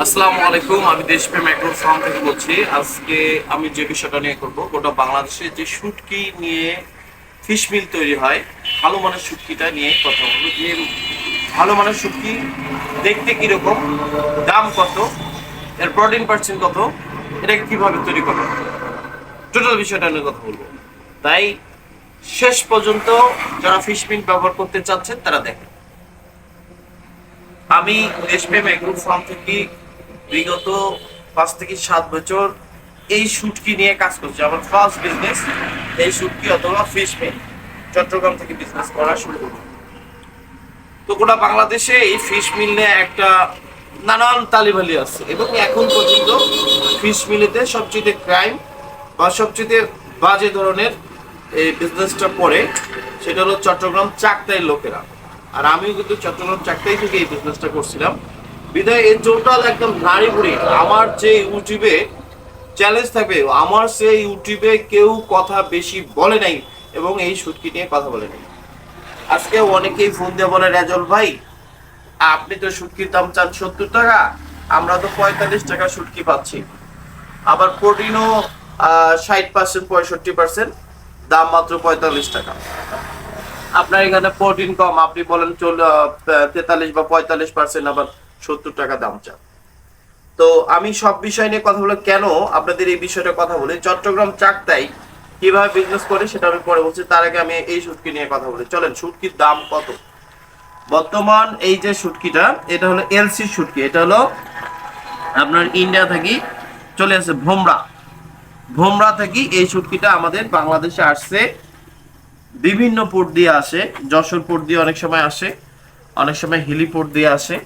আসসালামু আলাইকুম, আমি দেশপ্রেম অ্যাগ্রো ফার্ম থেকে বলছি। আজকে আমি যে বিষয়টা নিয়ে করব, গোটা বাংলাদেশে যে শুটকি নিয়ে ফিশ মিল তৈরি হয়, ভালো মানের শুটকিটা নিয়ে কথা বলব। এর ভালো মানের শুটকি দেখতে কীরকম, দাম কত, এর প্রোটিন পার্সেন্ট কত এটাকে কীভাবে তৈরি করা টোটাল বিষয়টা নিয়ে কথা বলব। তাই শেষ পর্যন্ত যারা ফিশ মিল ব্যবহার করতে চাচ্ছেন, তারা দেখেন। আমি দেশপ্রেম এগ্রো ফার্ম থেকে বিগত পাঁচ থেকে সাত বছর এই শুটকি নিয়ে কাজ করছি। আমার ফার্স্ট বিজনেস এই শুটকি অথবা ফিশ মিল চট্টগ্রাম থেকে বিজনেস করা শুরু করি তো গোটা বাংলাদেশে এই ফিশ মিল নিয়ে একটা নানান তালিবালি আছে এবং এখন পর্যন্ত ফিশ মিলেতে সবচেয়ে ক্রাইম বা সবচেয়ে বাজে ধরনের এই বিজনেসটা পড়ে সেটা হলো চট্টগ্রাম চাকতাই লোকেরা। আর আমিও কিন্তু চট্টগ্রাম চাকতাই থেকে এই বিজনেসটা করছিলাম। বিধায় এই টোটাল একদম নারী বুড়ি আমার যে ইউটিউবে চ্যালেঞ্জ থাকবে, আমার সে ইউটিউবে কেউ কথা বেশি বলে নাই এবং এই শুটকি নিয়ে কথা বলে নাই। আজকে অনেকেই ফোন দিয়ে বলে, রেজল ভাই, আপনি তো শুটকির দাম চান সত্তর টাকা, আমরা তো পঁয়তাল্লিশ টাকা শুটকি পাচ্ছি। আবার প্রোটিনও ষাট পার্সেন্ট পঁয়ষট্টি পার্সেন্ট দাম মাত্র পঁয়তাল্লিশ টাকা। আপনার এখানে প্রোটিন কম, আপনি বলেন চল তেতাল্লিশ বা পঁয়তাল্লিশ পার্সেন্ট আবার সত্তর টাকা দাম চান। তো আমি সব বিষয় নিয়ে কথা বলে কেন আপনাদের এই বিষয়টা কথা বলি? চট্টগ্রাম চাকতাই কীভাবে বিজনেস করে সেটা আমি পরে বলছি, তার আগে আমি এই শুটকি নিয়ে কথা বলি। চলেন শুটকির দাম কত? বর্তমান এই যে শুটকিটা এটা হলো এলসি শুটকি এটা হলো আপনার ইন্ডিয়া থেকে চলে আসে ভোমরা। ভোমরা থেকে এই শুটকিটা আমাদের বাংলাদেশে আসছে। বিভিন্ন পোর্ট দিয়ে আসে, যশোর পোর্ট দিয়ে অনেক সময় আসে, অনেক সময় হিলিপোর্ট দিয়ে আসে।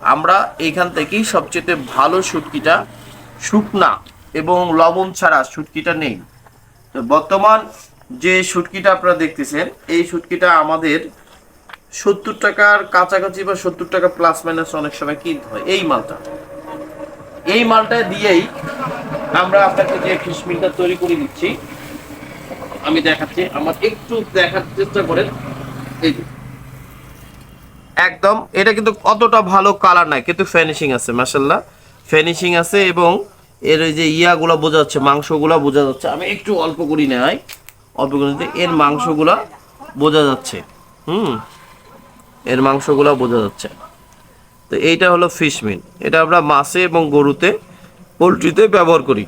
আমরা এখান থেকেই সবচেয়ে ভালো শুটকিটা শুকনা এবং লবণ ছাড়া শুটকিটা নেই। তো বর্তমান যে শুটকিটা আপনারা দেখতেছেন, এই শুটকিটা আমাদের সত্তর টাকার কাছাকাছি বা সত্তর টাকা প্লাস মাইনাস অনেক সময় কিনতে হয় এই মালটা। এই মালটা দিয়েই আমরা আপনাকে যে ফিশ মিলটা তৈরি করে দিচ্ছি, আমি দেখাচ্ছি, আমার একটু দেখার চেষ্টা করেন। এই যে। একদম, এটা কিন্তু অতটা ভালো কালার নাই, কিন্তু ফিনিশিং আছে মাসাল্লাহ ফিনিশিং আছে এবং এর ওই যে ইয়াগুলো বোঝা যাচ্ছে, মাংসগুলো বোঝা যাচ্ছে। আমি একটু অল্প করি নেয় অল্প করে এর মাংসগুলা বোঝা যাচ্ছে। হুম, এর মাংসগুলো বোঝা যাচ্ছে। তো এইটা হলো ফিশ মিল এটা আমরা মাছে এবং গরুতে, পোলট্রিতে ব্যবহার করি।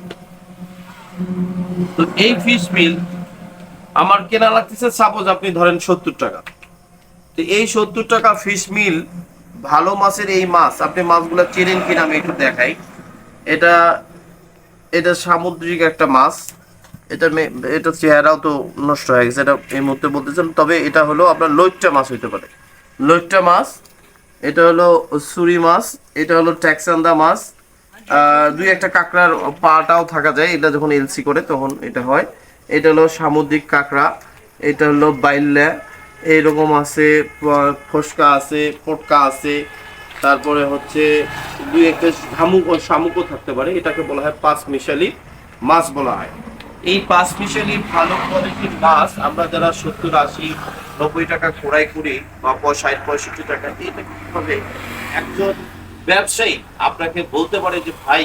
তো এই ফিশ মিল আমার কেনা লাগতেছে সাপোজ আপনি ধরেন সত্তর টাকা। তো এই সত্তর টাকা ফিশ মিল ভালো মাছের এই মাছ, আপনি মাছগুলো চেনেন কিনা আমি একটু দেখাই। এটা এটা সামুদ্রিক একটা মাছ। এটা এটা চেহারাও তো নষ্ট হয়ে গেছে, এটা এই মুহূর্তে বলতেছেন। তবে এটা হলো আপনার লইট্টা মাছ হইতে পারে। লইট্টা মাছ, এটা হলো সুরি মাছ, এটা হলো ট্যাক্সান্দা মাছ দুই একটা কাঁকড়ার পাটাও থাকা যায়, এটা যখন এলসি করে তখন এটা হয়। এটা হলো সামুদ্রিক কাঁকড়া, এটা হলো বাইল্লা এইরকম আছে ফসকা আছে পটকা আছে, তারপরে হচ্ছে দুই একটা শামুক ও শামুকও থাকতে পারে, এটাকে বলা হয় পাঁচ মিশালি মাছ বলা হয়। এই পাঁচ মিশালি ভালো কোয়ালিটির মাছ আমরা যারা সত্তর, আশি, নব্বই টাকা ক্রয় করি, বা ষাট পঁয়ষট্টি টাকা এটা কীভাবে একজন ব্যবসায়ী আপনাকে বলতে পারে যে, ভাই,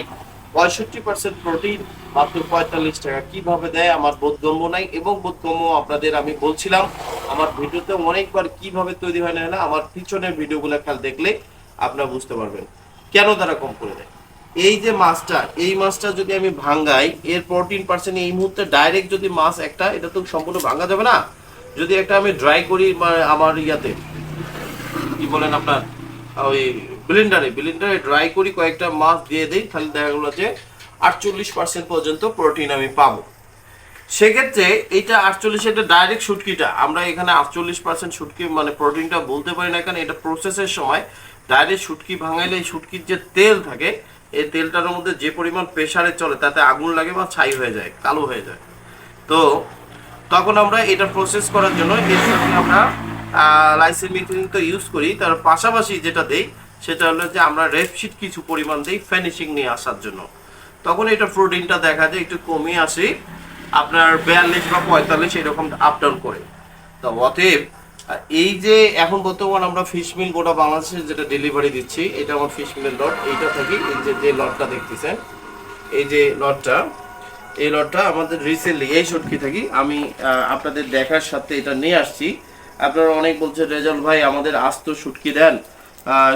পঁয়ষট্টি পার্সেন্ট প্রোটিন মাত্র পঁয়তাল্লিশ টাকা। কীভাবে দেয়? আমার বোধগম্য নাই, এবং বোধগম্য আপনাদের আমি বলছিলাম আমার ভিডিওতে অনেকবার কীভাবে তৈরি হয় না না, আমার পিছনের ভিডিওগুলো খেয়াল দেখলে আপনারা বুঝতে পারবেন। কেন তারা কম করে দেয়? এই যে মাছটা, এই মাছটা যদি আমি ভাঙ্গাই এর প্রোটিন পার্সেন্ট এই মুহূর্তে ডাইরেক্ট যদি মাছ একটা, এটা তো সম্পূর্ণ ভাঙা যাবে না। যদি একটা আমি ড্রাই করি আমার ইয়াতে, কি বলেন আপনার ওই ব্লেন্ডারে ব্লেন্ডারে ড্রাই করি, কয়েকটা মাছ দিয়ে দিই, তাহলে দেখা গেলো যে আটচল্লিশ পার্সেন্ট পর্যন্ত প্রোটিন আমি পাবো। সেক্ষেত্রে এইটা আটচল্লিশ এটা ডাইরেক্ট শুটকিটা। আমরা এখানে আটচল্লিশ পার্সেন্ট শুটকি মানে প্রোটিনটা বলতে পারি না কারণ এটা প্রসেসের সময় ডাইরেক্ট শুটকি ভাঙাইলে এই শুটকির যে তেল থাকে, এই তেলটার মধ্যে যে পরিমাণ প্রেসারে চলে, তাতে আগুন লাগে বা ছাই হয়ে যায়, কালো হয়ে যায়। তো তখন আমরা এটা প্রসেস করার জন্য এর সাথে আমরা লাইসেন মিথিলিন তো ইউজ করি। তার পাশাপাশি যেটা দেই, সেটা হলো যে আমরা রেপশিট কিছু পরিমাণ দেই ফিনিশিং নিয়ে আসার জন্য। তখন এটা প্রোটিনটা দেখা যায়, একটু কমে আসে। আপনার বিয়াল্লিশ বা পঁয়তাল্লিশ এরকম আপ ডাউন করে। তো অতএব, এই যে এখন বর্তমান আমরা ফিশ মিল গোটা বাংলাদেশে যেটা ডেলিভারি দিচ্ছি, এটা আমার ফিশ মিলের লট এইটা থেকে এই যে যে লটটা দেখতেছেন, এই যে লটটা এই লটটা আমাদের রিসেন্টলি এই শুটকি থাকি আমি আপনাদের দেখার সাথে এটা নিয়ে আসছি। আপনারা অনেক বলছেন রেজাল্ট ভাই, আমাদের আস্ত শুটকি দেন।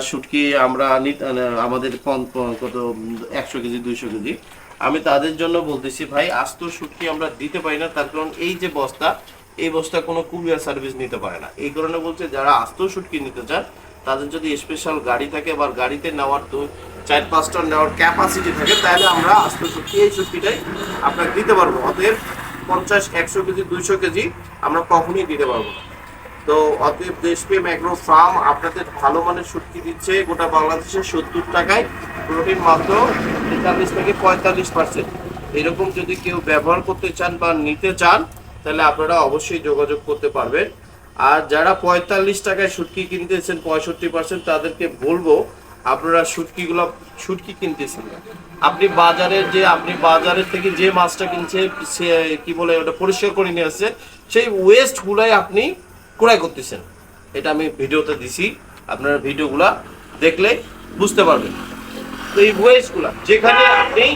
শুটকি আমরা নিত- আমাদের কত, একশো কেজি, দুইশো কেজি। আমি তাদের জন্য বলতেছি, ভাই আস্ত শুটকি আমরা দিতে পারি না, তার কারণ এই যে বস্তা, এই বস্তা কোনো কুরিয়ার সার্ভিস নিতে পারে না। এই কারণে বলছে, যারা আস্ত শুটকি নিতে চান, তাদের যদি স্পেশাল গাড়ি থাকে বা গাড়িতে নেওয়ার তো চার পাঁচ টন নেওয়ার ক্যাপাসিটি থাকে, তাহলে আমরা আস্ত শুটকি এই শুটকিটাই আপনাকে দিতে পারব। অতএব পঞ্চাশ, একশো কেজি, দুইশো কেজি আমরা কখনই দিতে পারব না। তো অতএব দেশপ্রেম অ্যাগ্রো ফার্ম আপনাদের ভালো মানের শুটকি দিচ্ছে, গোটা বাংলাদেশে সত্তর টাকায়। প্রোটিন মাত্র তেতাল্লিশ থেকে পঁয়তাল্লিশ পার্সেন্ট এরকম যদি কেউ ব্যবহার করতে চান বা নিতে চান, তাহলে আপনারা অবশ্যই যোগাযোগ করতে পারবেন। আর যারা পঁয়তাল্লিশ টাকায় সুটকি কিনতেছেন, পঁয়ষট্টি পার্সেন্ট তাদেরকে বলব, আপনারা শুটকিগুলো শুটকি কিনতেছেন। আপনি বাজারে যে, আপনি বাজারের থেকে যে মাছটা কিনছে, সে, কি বলে, ওটা পরিষ্কার করে নিয়ে আসছে, সেই ওয়েস্ট গুলাই আপনি ক্রয় করতেছেন। এটা আমি ভিডিওতে দিছি, আপনারা ভিডিওগুলা দেখলে বুঝতে পারবেন। তো এই ওয়েস্টগুলা যেখানে আপনি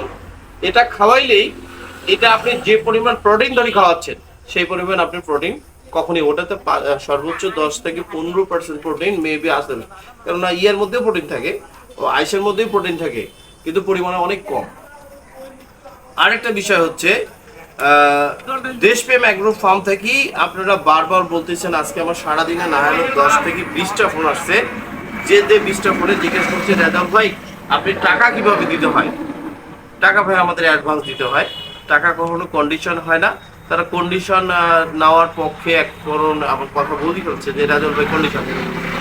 এটা খাওয়াইলেই এটা আপনি যে পরিমাণ প্রোটিন ধরে খাওয়াচ্ছেন, সেই পরিমাণ আপনি প্রোটিন কখনই ওটাতে সর্বোচ্চ দশ থেকে পনেরো পার্সেন্ট প্রোটিন মেবি আসবে না। কেননা ইয়ের মধ্যেও প্রোটিন থাকে ও আইসের মধ্যেই প্রোটিন থাকে, কিন্তু পরিমাণে অনেক কম। আরেকটা বিষয় হচ্ছে দেশপ্রেম অ্যাগ্রো ফার্ম থেকেই আপনারা বারবার বলতেছেন, আজকে আমার সারাদিনে না হলে দশ থেকে বিশটা ফোন আসছে। যে যে বিশটা ফোনে জিজ্ঞেস করছে রেজাল ভাই, আপনি টাকা কীভাবে দিতে হয়? টাকা ভাই আমাদের অ্যাডভান্স দিতে হয়। টাকা কখনো কন্ডিশন হয় না। তারা কন্ডিশন নেওয়ার পক্ষে এক করুন আমার কথা বলি হচ্ছে যে রাজল ভাই কন্ডিশন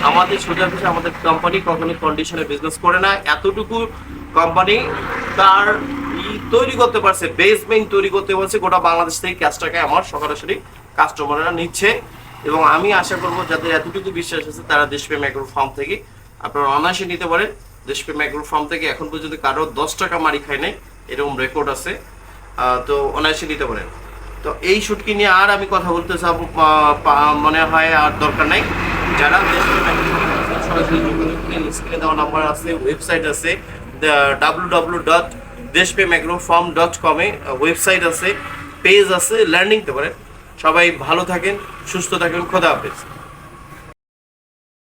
আমাদের সোজা কথা আমাদের কোম্পানি কখনো কন্ডিশনে বিজনেস করে না। এতটুকু কোম্পানি তার তৈরি করতে পারছে বেসমেন্ট তৈরি করতে পারছে, গোটা বাংলাদেশ থেকে ক্যাশটাকে আমার সরাসরি কাস্টমাররা নিচ্ছে। এবং আমি আশা করব যাদের এতটুকু বিশ্বাস আছে, তারা দেশপ্রেম অ্যাগ্রো ফার্ম থেকে আপনারা অনায়াসে নিতে পারেন। দেশপ্রেম অ্যাগ্রো ফার্ম থেকে এখন পর্যন্ত কারও দশ টাকা মারি খায় নাই, এরকম রেকর্ড আছে। তো অনায়াসে নিতে পারেন। তো এই শুটকি নিয়ে আর আমি কথা বলতে চাব মনে হয় আর দরকার নাই। যারা সরাসরি। স্ক্রিনে দেওয়া নাম্বার আছে ওয়েবসাইট আছে W W dot Deshprem agro farm dot কমে ওয়েবসাইট আছে পেজ আছে লার্নিং তো পারেন সবাই ভালো থাকেন, সুস্থ থাকেন, খোদা হাফেজ।